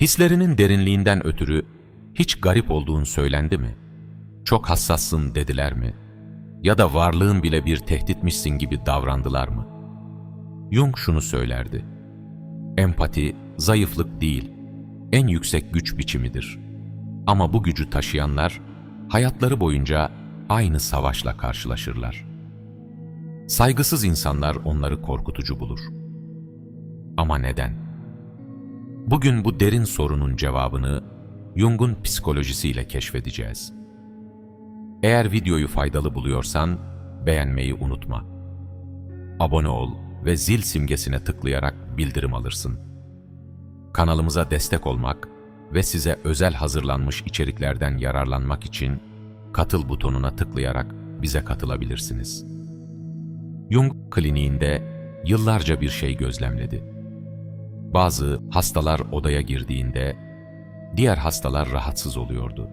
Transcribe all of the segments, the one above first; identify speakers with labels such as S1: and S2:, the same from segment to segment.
S1: Hislerinin derinliğinden ötürü hiç garip olduğun söylendi mi? Çok hassassın dediler mi? Ya da varlığın bile bir tehditmişsin gibi davrandılar mı? Jung şunu söylerdi. Empati zayıflık değil, en yüksek güç biçimidir. Ama bu gücü taşıyanlar hayatları boyunca aynı savaşla karşılaşırlar. Saygısız insanlar onları korkutucu bulur. Ama neden? Bugün bu derin sorunun cevabını Jung'un psikolojisiyle keşfedeceğiz. Eğer videoyu faydalı buluyorsan beğenmeyi unutma. Abone ol ve zil simgesine tıklayarak bildirim alırsın. Kanalımıza destek olmak ve size özel hazırlanmış içeriklerden yararlanmak için katıl butonuna tıklayarak bize katılabilirsiniz. Jung kliniğinde yıllarca bir şey gözlemledi. Bazı hastalar odaya girdiğinde diğer hastalar rahatsız oluyordu.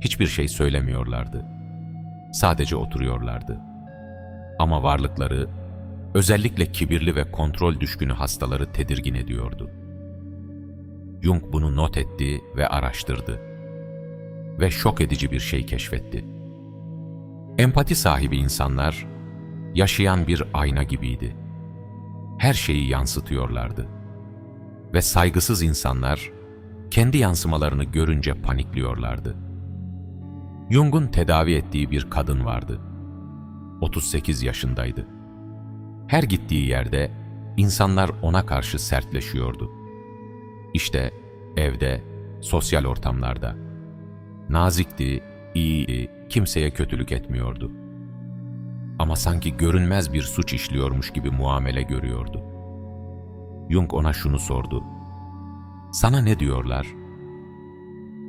S1: Hiçbir şey söylemiyorlardı. Sadece oturuyorlardı. Ama varlıkları, özellikle kibirli ve kontrol düşkünü hastaları tedirgin ediyordu. Jung bunu not etti ve araştırdı. Ve şok edici bir şey keşfetti. Empati sahibi insanlar, yaşayan bir ayna gibiydi. Her şeyi yansıtıyorlardı. Ve saygısız insanlar, kendi yansımalarını görünce panikliyorlardı. Jung'un tedavi ettiği bir kadın vardı. 38 yaşındaydı. Her gittiği yerde insanlar ona karşı sertleşiyordu. İşte evde, sosyal ortamlarda. Nazikti, iyiydi, kimseye kötülük etmiyordu. Ama sanki görünmez bir suç işliyormuş gibi muamele görüyordu. Jung ona şunu sordu. Sana ne diyorlar?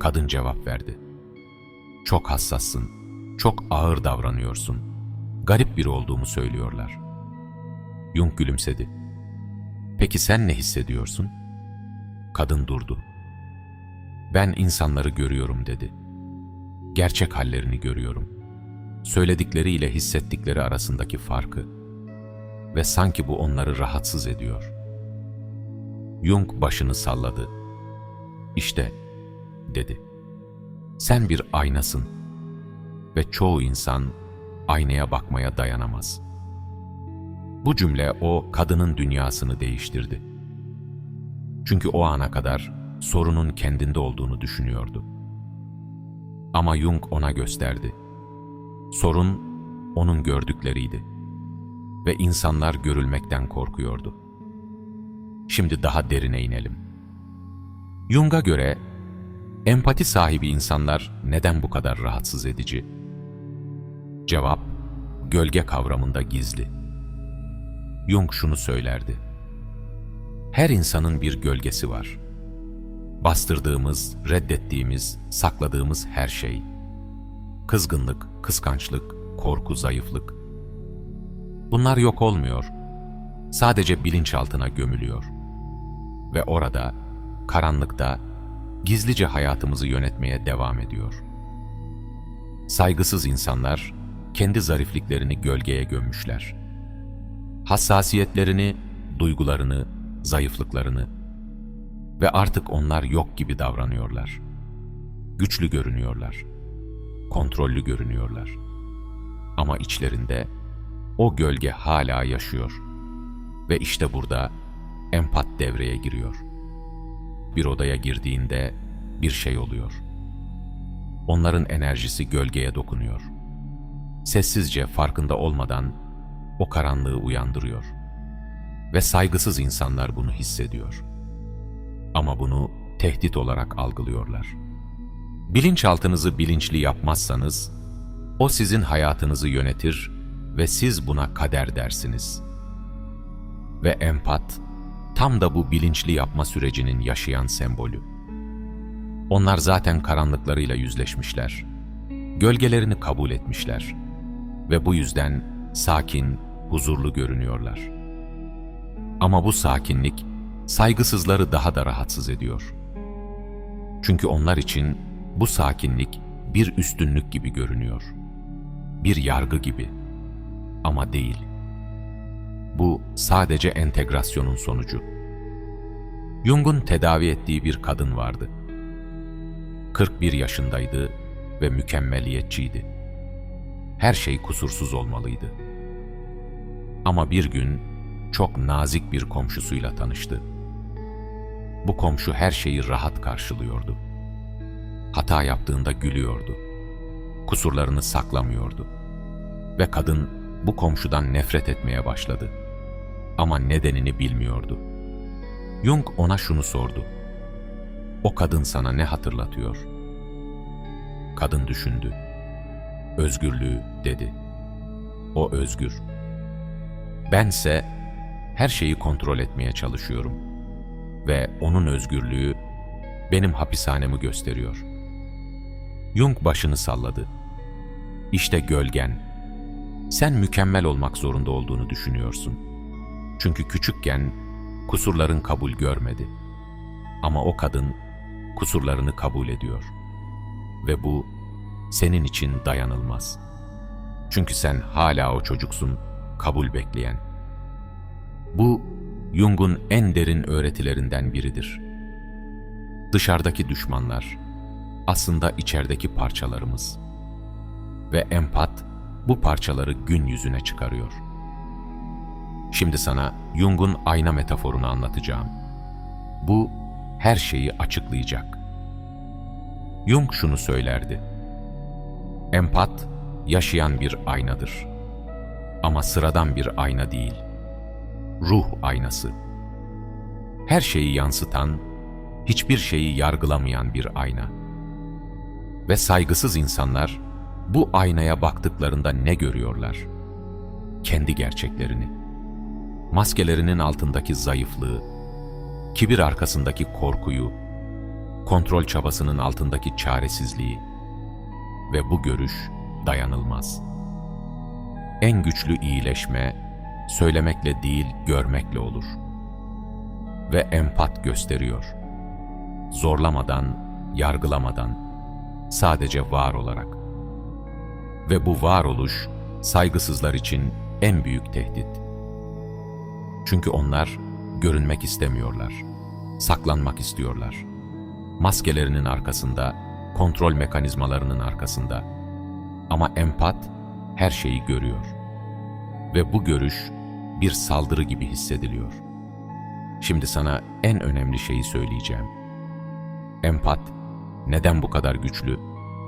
S1: Kadın cevap verdi. Çok hassassın, çok ağır davranıyorsun. Garip biri olduğumu söylüyorlar. Jung gülümsedi. Peki sen ne hissediyorsun? Kadın durdu. Ben insanları görüyorum dedi. Gerçek hallerini görüyorum. Söyledikleriyle hissettikleri arasındaki farkı. Ve sanki bu onları rahatsız ediyor. Jung başını salladı. İşte, dedi. Sen bir aynasın. Ve çoğu insan aynaya bakmaya dayanamaz. Bu cümle o kadının dünyasını değiştirdi. Çünkü o ana kadar sorunun kendinde olduğunu düşünüyordu. Ama Jung ona gösterdi. Sorun onun gördükleriydi. Ve insanlar görülmekten korkuyordu. Şimdi daha derine inelim. Jung'a göre empati sahibi insanlar neden bu kadar rahatsız edici? Cevap, gölge kavramında gizli. Jung şunu söylerdi. Her insanın bir gölgesi var. Bastırdığımız, reddettiğimiz, sakladığımız her şey. Kızgınlık, kıskançlık, korku, zayıflık. Bunlar yok olmuyor. Sadece bilinçaltına gömülüyor. Ve orada, karanlıkta, gizlice hayatımızı yönetmeye devam ediyor. Saygısız insanlar, kendi zarifliklerini gölgeye gömmüşler. Hassasiyetlerini, duygularını, zayıflıklarını ve artık onlar yok gibi davranıyorlar. Güçlü görünüyorlar. Kontrollü görünüyorlar. Ama içlerinde o gölge hala yaşıyor. Ve işte burada empat devreye giriyor. Bir odaya girdiğinde bir şey oluyor. Onların enerjisi gölgeye dokunuyor. Sessizce farkında olmadan o karanlığı uyandırıyor. Ve saygısız insanlar bunu hissediyor. Ama bunu tehdit olarak algılıyorlar. Bilinçaltınızı bilinçli yapmazsanız, o sizin hayatınızı yönetir ve siz buna kader dersiniz. Ve empat, tam da bu bilinçli yapma sürecinin yaşayan sembolü. Onlar zaten karanlıklarıyla yüzleşmişler. Gölgelerini kabul etmişler. Ve bu yüzden sakin, huzurlu görünüyorlar. Ama bu sakinlik, saygısızları daha da rahatsız ediyor. Çünkü onlar için bu sakinlik bir üstünlük gibi görünüyor. Bir yargı gibi. Ama değil. Bu sadece entegrasyonun sonucu. Jung'un tedavi ettiği bir kadın vardı. 41 yaşındaydı ve mükemmeliyetçiydi. Her şey kusursuz olmalıydı. Ama bir gün çok nazik bir komşusuyla tanıştı. Bu komşu her şeyi rahat karşılıyordu. Hata yaptığında gülüyordu. Kusurlarını saklamıyordu. Ve kadın bu komşudan nefret etmeye başladı. Ama nedenini bilmiyordu. Jung ona şunu sordu. O kadın sana ne hatırlatıyor? Kadın düşündü. Özgürlüğü dedi. O özgür. Bense her şeyi kontrol etmeye çalışıyorum. Ve onun özgürlüğü benim hapishanemi gösteriyor. Jung başını salladı. İşte gölgen. Sen mükemmel olmak zorunda olduğunu düşünüyorsun. Çünkü küçükken kusurların kabul görmedi. Ama o kadın kusurlarını kabul ediyor. Ve bu senin için dayanılmaz. Çünkü sen hala o çocuksun, kabul bekleyen. Bu Jung'un en derin öğretilerinden biridir. Dışarıdaki düşmanlar aslında içerideki parçalarımız. Ve empat bu parçaları gün yüzüne çıkarıyor. Şimdi sana Jung'un ayna metaforunu anlatacağım. Bu her şeyi açıklayacak. Jung şunu söylerdi. Empat, yaşayan bir aynadır. Ama sıradan bir ayna değil. Ruh aynası. Her şeyi yansıtan, hiçbir şeyi yargılamayan bir ayna. Ve saygısız insanlar bu aynaya baktıklarında ne görüyorlar? Kendi gerçeklerini. Maskelerinin altındaki zayıflığı, kibir arkasındaki korkuyu, kontrol çabasının altındaki çaresizliği ve bu görüş dayanılmaz. En güçlü iyileşme, söylemekle değil görmekle olur. Ve empat gösteriyor. Zorlamadan, yargılamadan, sadece var olarak. Ve bu varoluş, saygısızlar için en büyük tehdit. Çünkü onlar görünmek istemiyorlar, saklanmak istiyorlar. Maskelerinin arkasında, kontrol mekanizmalarının arkasında. Ama empat her şeyi görüyor. Ve bu görüş bir saldırı gibi hissediliyor. Şimdi sana en önemli şeyi söyleyeceğim. Empat neden bu kadar güçlü?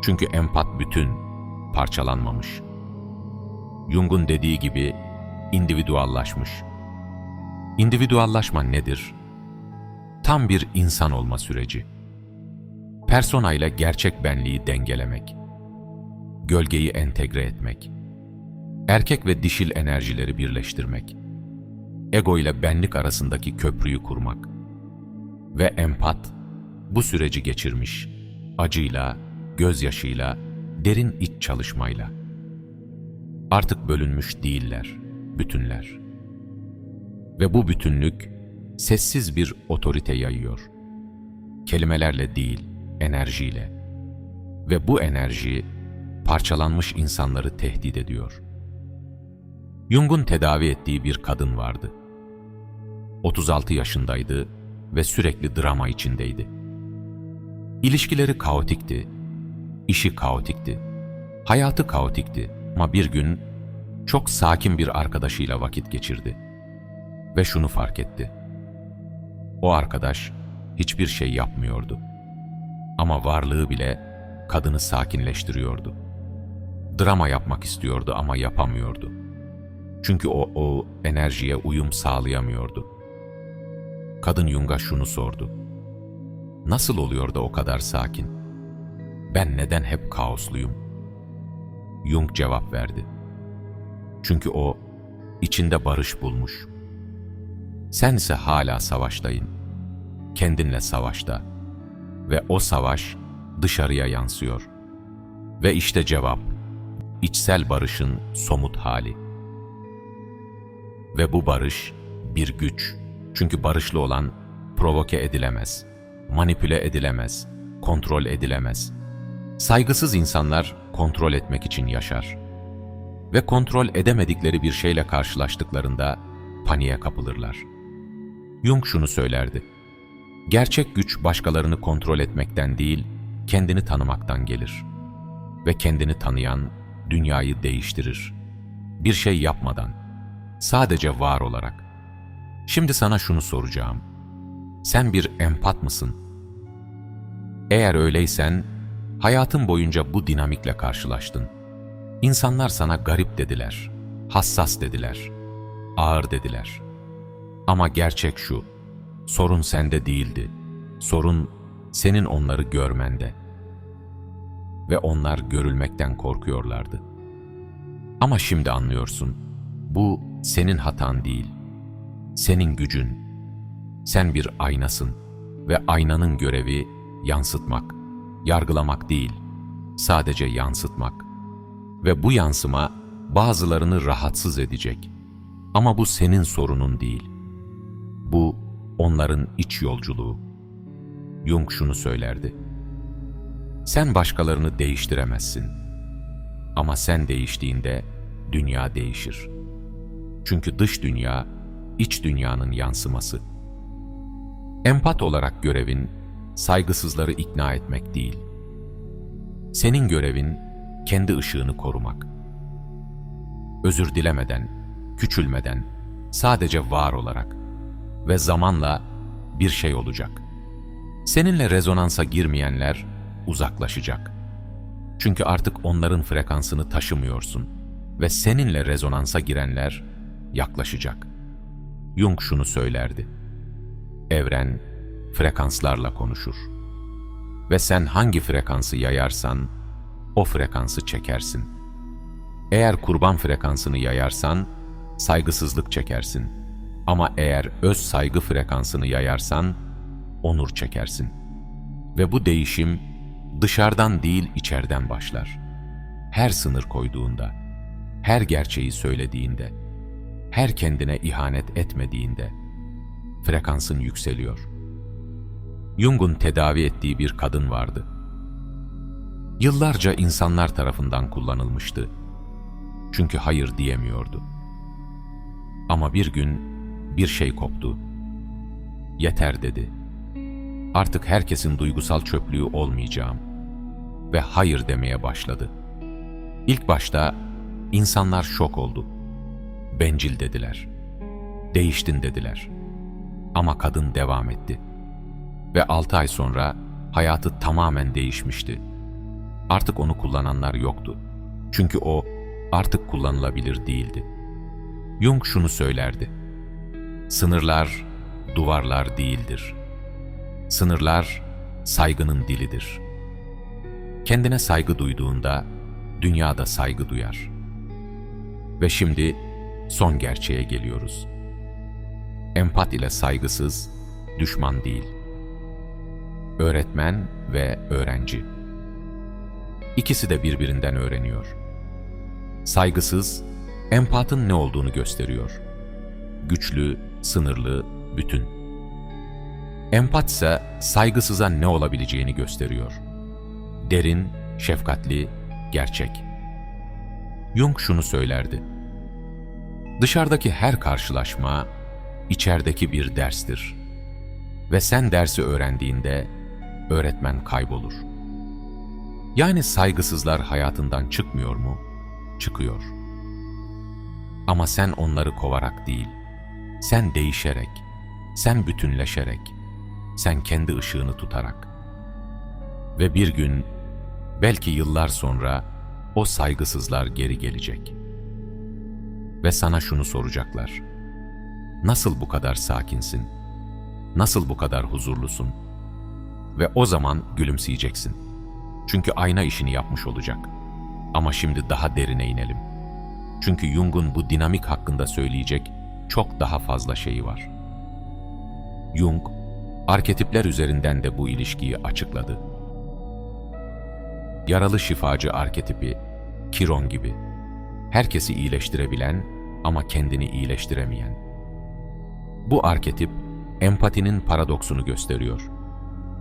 S1: Çünkü empat bütün, parçalanmamış. Jung'un dediği gibi individuallaşmış. İndividuallaşma nedir? Tam bir insan olma süreci. Persona ile gerçek benliği dengelemek. Gölgeyi entegre etmek. Erkek ve dişil enerjileri birleştirmek. Ego ile benlik arasındaki köprüyü kurmak. Ve empat bu süreci geçirmiş. Acıyla, gözyaşıyla, derin iç çalışmayla. Artık bölünmüş değiller, bütünler. Ve bu bütünlük sessiz bir otorite yayıyor. Kelimelerle değil, enerjiyle. Ve bu enerji parçalanmış insanları tehdit ediyor. Jung'un tedavi ettiği bir kadın vardı. 36 yaşındaydı ve sürekli drama içindeydi. İlişkileri kaotikti, işi kaotikti, hayatı kaotikti ama bir gün çok sakin bir arkadaşıyla vakit geçirdi. Ve şunu fark etti. O arkadaş hiçbir şey yapmıyordu. Ama varlığı bile kadını sakinleştiriyordu. Drama yapmak istiyordu ama yapamıyordu. Çünkü o, o enerjiye uyum sağlayamıyordu. Kadın Jung'a şunu sordu. Nasıl oluyor da o kadar sakin? Ben neden hep kaosluyum? Jung cevap verdi. Çünkü o içinde barış bulmuş. Sense hala savaştayın. Kendinle savaşta. Ve o savaş dışarıya yansıyor. Ve işte cevap. içsel barışın somut hali. Ve bu barış bir güç. Çünkü barışlı olan provoke edilemez, manipüle edilemez, kontrol edilemez. Saygısız insanlar kontrol etmek için yaşar. Ve kontrol edemedikleri bir şeyle karşılaştıklarında paniğe kapılırlar. Jung şunu söylerdi. Gerçek güç başkalarını kontrol etmekten değil, kendini tanımaktan gelir. Ve kendini tanıyan dünyayı değiştirir. Bir şey yapmadan, sadece var olarak. Şimdi sana şunu soracağım. Sen bir empat mısın? Eğer öyleysen, hayatın boyunca bu dinamikle karşılaştın. İnsanlar sana garip dediler, hassas dediler, ağır dediler. Ama gerçek şu, sorun sende değildi. Sorun senin onları görmende. Ve onlar görülmekten korkuyorlardı. Ama şimdi anlıyorsun, bu senin hatan değil, senin gücün. Sen bir aynasın ve aynanın görevi yansıtmak, yargılamak değil, sadece yansıtmak. Ve bu yansıma bazılarını rahatsız edecek. Ama bu senin sorunun değil. Onların iç yolculuğu. Jung şunu söylerdi. Sen başkalarını değiştiremezsin. Ama sen değiştiğinde dünya değişir. Çünkü dış dünya, iç dünyanın yansıması. Empat olarak görevin, saygısızları ikna etmek değil. Senin görevin, kendi ışığını korumak. Özür dilemeden, küçülmeden, sadece var olarak ve zamanla bir şey olacak. Seninle rezonansa girmeyenler uzaklaşacak. Çünkü artık onların frekansını taşımıyorsun ve seninle rezonansa girenler yaklaşacak. Jung şunu söylerdi. Evren frekanslarla konuşur. Ve sen hangi frekansı yayarsan o frekansı çekersin. Eğer kurban frekansını yayarsan saygısızlık çekersin. Ama eğer öz saygı frekansını yayarsan onur çekersin. Ve bu değişim dışarıdan değil içeriden başlar. Her sınır koyduğunda, her gerçeği söylediğinde, her kendine ihanet etmediğinde frekansın yükseliyor. Jung'un tedavi ettiği bir kadın vardı. Yıllarca insanlar tarafından kullanılmıştı. Çünkü hayır diyemiyordu. Ama bir gün bir şey koptu. Yeter dedi. Artık herkesin duygusal çöplüğü olmayacağım. Ve hayır demeye başladı. İlk başta insanlar şok oldu. Bencil dediler. Değiştin dediler. Ama kadın devam etti. Ve altı ay sonra hayatı tamamen değişmişti. Artık onu kullananlar yoktu. Çünkü o artık kullanılabilir değildi. Jung şunu söylerdi. Sınırlar, duvarlar değildir. Sınırlar, saygının dilidir. Kendine saygı duyduğunda, dünyada saygı duyar. Ve şimdi son gerçeğe geliyoruz. Empat ile saygısız, düşman değil. Öğretmen ve öğrenci. İkisi de birbirinden öğreniyor. Saygısız, empatın ne olduğunu gösteriyor. Güçlü, sınırlı, bütün. Empat ise saygısıza ne olabileceğini gösteriyor. Derin, şefkatli, gerçek. Jung şunu söylerdi. Dışarıdaki her karşılaşma, içerideki bir derstir. Ve sen dersi öğrendiğinde, öğretmen kaybolur. Yani saygısızlar hayatından çıkmıyor mu? Çıkıyor. Ama sen onları kovarak değil, sen değişerek, sen bütünleşerek, sen kendi ışığını tutarak. Ve bir gün, belki yıllar sonra o saygısızlar geri gelecek. Ve sana şunu soracaklar. Nasıl bu kadar sakinsin? Nasıl bu kadar huzurlusun? Ve o zaman gülümseyeceksin. Çünkü ayna işini yapmış olacak. Ama şimdi daha derine inelim. Çünkü Jung'un bu dinamik hakkında söyleyecek çok daha fazla şeyi var. Jung, arketipler üzerinden de bu ilişkiyi açıkladı. Yaralı şifacı arketipi, Kiron gibi, herkesi iyileştirebilen ama kendini iyileştiremeyen. Bu arketip, empatinin paradoksunu gösteriyor.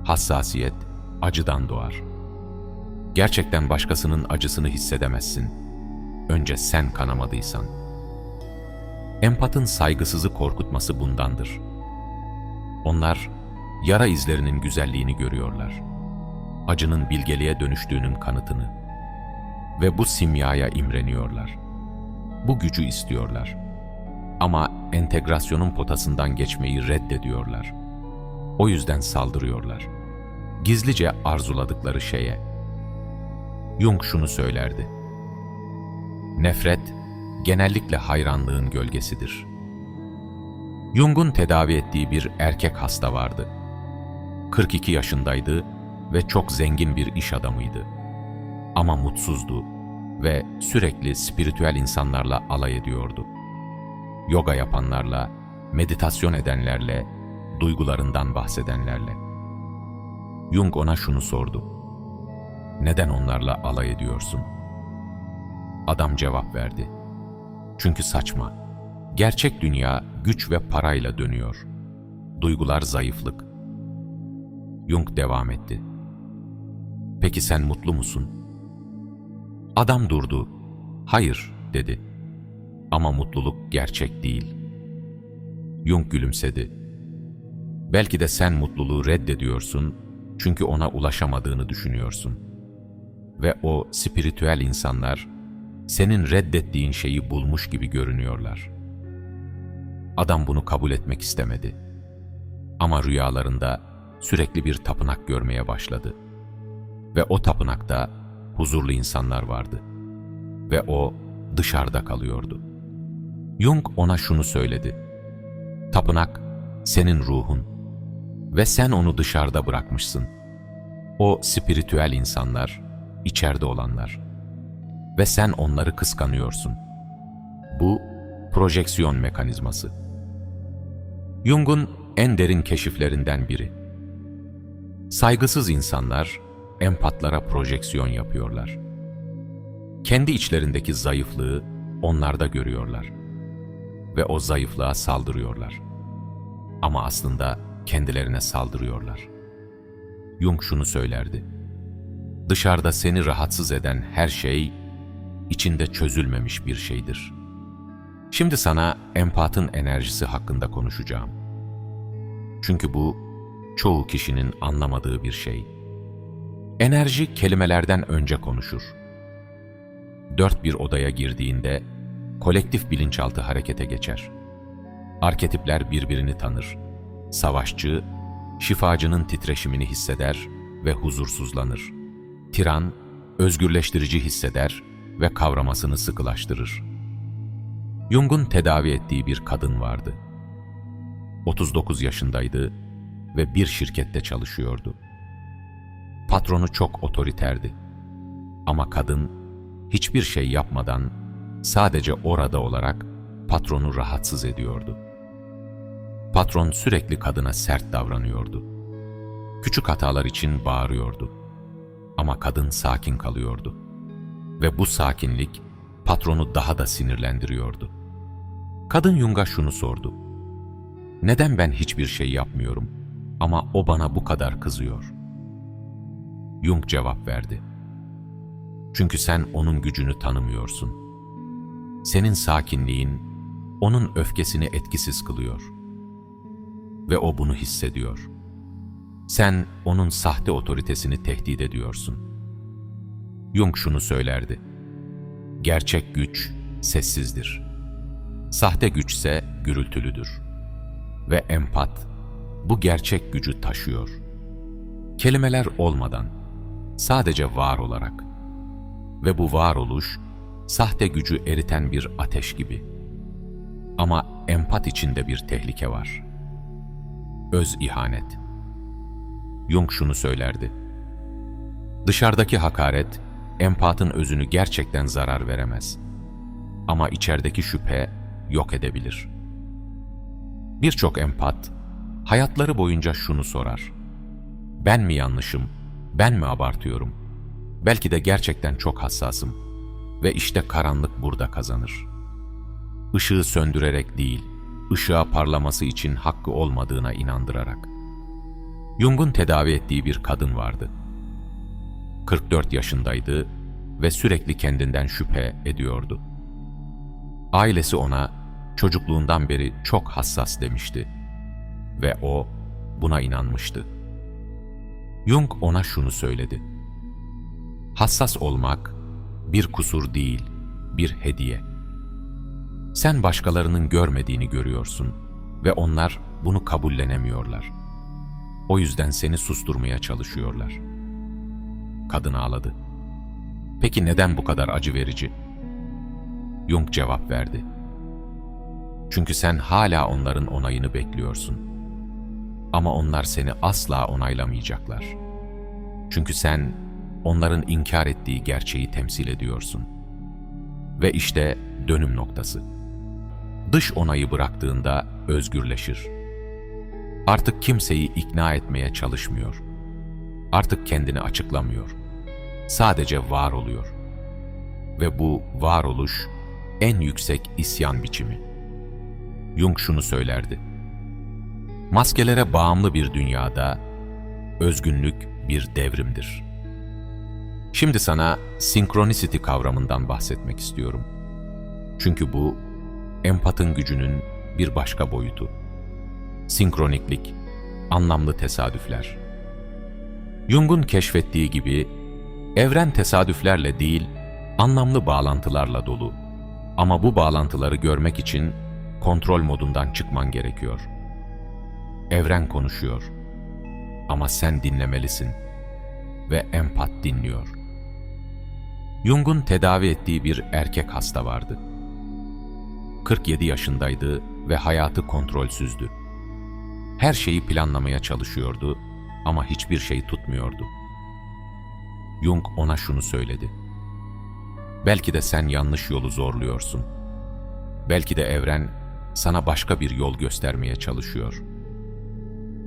S1: Hassasiyet, acıdan doğar. Gerçekten başkasının acısını hissedemezsin. Önce sen kanamadıysan. Empatın saygısızı korkutması bundandır. Onlar yara izlerinin güzelliğini görüyorlar. Acının bilgeliğe dönüştüğünün kanıtını. Ve bu simyaya imreniyorlar. Bu gücü istiyorlar. Ama entegrasyonun potasından geçmeyi reddediyorlar. O yüzden saldırıyorlar. Gizlice arzuladıkları şeye. Jung şunu söylerdi. Nefret, genellikle hayranlığın gölgesidir. Jung'un tedavi ettiği bir erkek hasta vardı. 42 yaşındaydı ve çok zengin bir iş adamıydı. Ama mutsuzdu ve sürekli spiritüel insanlarla alay ediyordu. Yoga yapanlarla, meditasyon edenlerle, duygularından bahsedenlerle. Jung ona şunu sordu. Neden onlarla alay ediyorsun? Adam cevap verdi. Çünkü saçma. Gerçek dünya güç ve parayla dönüyor. Duygular zayıflık. Jung devam etti. Peki sen mutlu musun? Adam durdu. Hayır, dedi. Ama mutluluk gerçek değil. Jung gülümsedi. Belki de sen mutluluğu reddediyorsun çünkü ona ulaşamadığını düşünüyorsun. Ve o spiritüel insanlar senin reddettiğin şeyi bulmuş gibi görünüyorlar. Adam bunu kabul etmek istemedi. Ama rüyalarında sürekli bir tapınak görmeye başladı. Ve o tapınakta huzurlu insanlar vardı. Ve o dışarıda kalıyordu. Jung ona şunu söyledi. Tapınak senin ruhun ve sen onu dışarıda bırakmışsın. O spiritüel insanlar, içeride olanlar ve sen onları kıskanıyorsun. Bu projeksiyon mekanizması. Jung'un en derin keşiflerinden biri. Saygısız insanlar empatlara projeksiyon yapıyorlar. Kendi içlerindeki zayıflığı onlarda görüyorlar ve o zayıflığa saldırıyorlar. Ama aslında kendilerine saldırıyorlar. Jung şunu söylerdi. Dışarıda seni rahatsız eden her şey içinde çözülmemiş bir şeydir. Şimdi sana empatın enerjisi hakkında konuşacağım. Çünkü bu çoğu kişinin anlamadığı bir şey. Enerji kelimelerden önce konuşur. Dört bir odaya girdiğinde kolektif bilinçaltı harekete geçer. Arketipler birbirini tanır. Savaşçı, şifacının titreşimini hisseder ve huzursuzlanır. Tiran, özgürleştirici hisseder ve kavramasını sıkılaştırır. Jung'un tedavi ettiği bir kadın vardı. 39 yaşındaydı ve bir şirkette çalışıyordu. Patronu çok otoriterdi. Ama kadın hiçbir şey yapmadan sadece orada olarak patronu rahatsız ediyordu. Patron sürekli kadına sert davranıyordu. Küçük hatalar için bağırıyordu. Ama kadın sakin kalıyordu. Ve bu sakinlik patronu daha da sinirlendiriyordu. Kadın Jung'a şunu sordu. Neden ben hiçbir şey yapmıyorum ama o bana bu kadar kızıyor? Jung cevap verdi. Çünkü sen onun gücünü tanımıyorsun. Senin sakinliğin onun öfkesini etkisiz kılıyor. Ve o bunu hissediyor. Sen onun sahte otoritesini tehdit ediyorsun. Jung şunu söylerdi. Gerçek güç sessizdir. Sahte güçse gürültülüdür. Ve empat bu gerçek gücü taşıyor. Kelimeler olmadan, sadece var olarak. Ve bu varoluş, sahte gücü eriten bir ateş gibi. Ama empat içinde bir tehlike var. Öz ihanet. Jung şunu söylerdi. Dışarıdaki hakaret, empatın özünü gerçekten zarar veremez. Ama içerideki şüphe yok edebilir. Birçok empat, hayatları boyunca şunu sorar. Ben mi yanlışım, ben mi abartıyorum? Belki de gerçekten çok hassasım. Ve işte karanlık burada kazanır. Işığı söndürerek değil, ışığa parlaması için hakkı olmadığına inandırarak. Jung'un tedavi ettiği bir kadın vardı. 44 yaşındaydı ve sürekli kendinden şüphe ediyordu. Ailesi ona çocukluğundan beri çok hassas demişti ve o buna inanmıştı. Jung ona şunu söyledi. Hassas olmak bir kusur değil, bir hediye. Sen başkalarının görmediğini görüyorsun ve onlar bunu kabullenemiyorlar. O yüzden seni susturmaya çalışıyorlar. Kadın ağladı. Peki neden bu kadar acı verici? Jung cevap verdi. Çünkü sen hala onların onayını bekliyorsun. Ama onlar seni asla onaylamayacaklar. Çünkü sen onların inkar ettiği gerçeği temsil ediyorsun. Ve işte dönüm noktası. Dış onayı bıraktığında özgürleşir. Artık kimseyi ikna etmeye çalışmıyor. Artık kendini açıklamıyor. Sadece var oluyor. Ve bu varoluş en yüksek isyan biçimi. Jung şunu söylerdi. Maskelere bağımlı bir dünyada özgünlük bir devrimdir. Şimdi sana synchronicity kavramından bahsetmek istiyorum. Çünkü bu empatın gücünün bir başka boyutu. Sinkroniklik, anlamlı tesadüfler. Jung'un keşfettiği gibi evren tesadüflerle değil, anlamlı bağlantılarla dolu. Ama bu bağlantıları görmek için kontrol modundan çıkman gerekiyor. Evren konuşuyor. Ama sen dinlemelisin ve empat dinliyor. Jung'un tedavi ettiği bir erkek hasta vardı. 47 yaşındaydı ve hayatı kontrolsüzdü. Her şeyi planlamaya çalışıyordu ama hiçbir şey tutmuyordu. Jung ona şunu söyledi. Belki de sen yanlış yolu zorluyorsun. Belki de evren sana başka bir yol göstermeye çalışıyor.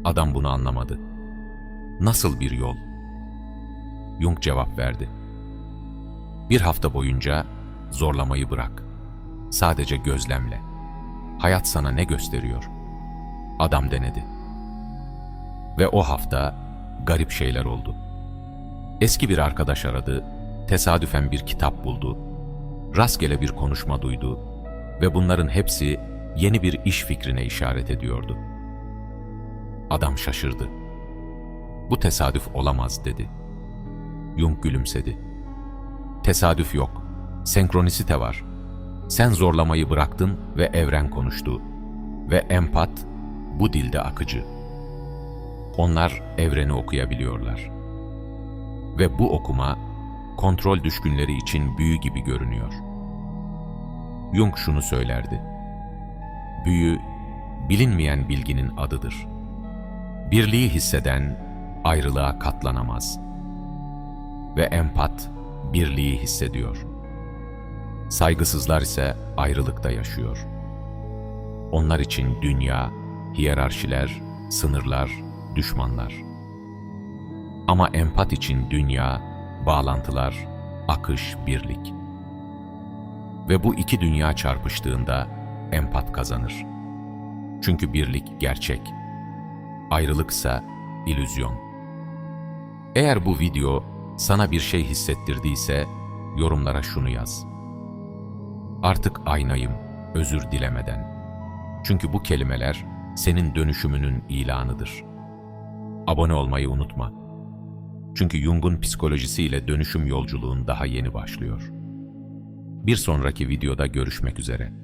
S1: Adam bunu anlamadı. Nasıl bir yol? Jung cevap verdi. Bir hafta boyunca zorlamayı bırak. Sadece gözlemle. Hayat sana ne gösteriyor? Adam denedi. Ve o hafta garip şeyler oldu. Eski bir arkadaş aradı, tesadüfen bir kitap buldu, rastgele bir konuşma duydu ve bunların hepsi yeni bir iş fikrine işaret ediyordu. Adam şaşırdı. Bu tesadüf olamaz dedi. Jung gülümsedi. Tesadüf yok, senkronisite var. Sen zorlamayı bıraktın ve evren konuştu. Ve empat bu dilde akıcı. Onlar evreni okuyabiliyorlar. Ve bu okuma kontrol düşkünleri için büyü gibi görünüyor. Jung şunu söylerdi. Büyü, bilinmeyen bilginin adıdır. Birliği hisseden ayrılığa katlanamaz. Ve empat, birliği hissediyor. Saygısızlar ise ayrılıkta yaşıyor. Onlar için dünya, hiyerarşiler, sınırlar, düşmanlar. Ama empat için dünya, bağlantılar, akış, birlik. Ve bu iki dünya çarpıştığında empat kazanır. Çünkü birlik gerçek, ayrılıksa ilüzyon. Eğer bu video sana bir şey hissettirdiyse yorumlara şunu yaz. Artık aynayım, özür dilemeden. Çünkü bu kelimeler senin dönüşümünün ilanıdır. Abone olmayı unutma. Çünkü Jung'un psikolojisiyle dönüşüm yolculuğun daha yeni başlıyor. Bir sonraki videoda görüşmek üzere.